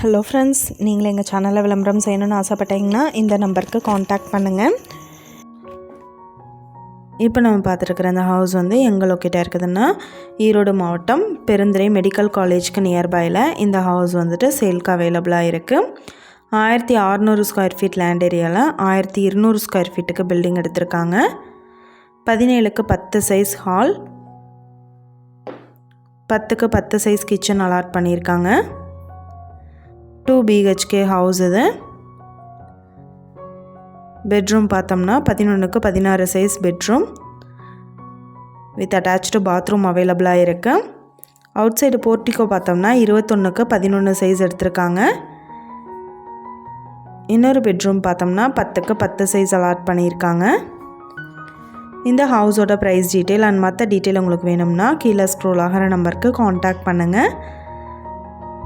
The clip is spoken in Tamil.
ஹலோ ஃப்ரெண்ட்ஸ் நீங்கள் எங்கள் சேனலில் விளம்பரம் செய்யணும்னு ஆசைப்பட்டீங்கன்னா இந்த நம்பருக்கு காண்டாக்ட் பண்ணுங்கள் இப்போ நம்ம பார்த்துருக்குற இந்த ஹவுஸ் வந்து எங்கே லொக்கேட்டாக இருக்குதுன்னா ஈரோடு மாவட்டம் பெருந்துறை மெடிக்கல் காலேஜ்க்கு நியர்பையில் இந்த ஹவுஸ் வந்துட்டு சேல்க்கு அவைலபிளாக இருக்குது ஆயிரத்தி அறநூறு ஸ்கொயர் ஃபீட் லேண்ட் ஏரியாவில் ஆயிரத்தி இருநூறு ஸ்கொயர் ஃபீட்டுக்கு பில்டிங் எடுத்திருக்காங்க. பதினேழுக்கு பத்து சைஸ் ஹால் பத்துக்கு பத்து சைஸ் கிச்சன் அலாட் பண்ணியிருக்காங்க. டூ பிஹெச்கே ஹவுஸ் இது. பெட்ரூம் பார்த்தோம்னா பதினொன்றுக்கு பதினாறு size bedroom with attach bathroom அவைலபிளாக இருக்குது அவுட் சைடு போர்ட்டிக்கோ பார்த்தோம்னா இருபத்தொன்றுக்கு பதினொன்று சைஸ் எடுத்திருக்காங்க. இன்னொரு பெட்ரூம் பார்த்தோம்னா பத்துக்கு பத்து சைஸ் அலாட் பண்ணியிருக்காங்க. இந்த ஹவுஸோட ப்ரைஸ் டீட்டெயில் அண்ட் மற்ற டீட்டெயில் உங்களுக்கு வேணும்னா கீழே ஸ்க்ரோல் ஆகிற நம்பருக்கு காண்டாக்ட் பண்ணுங்கள்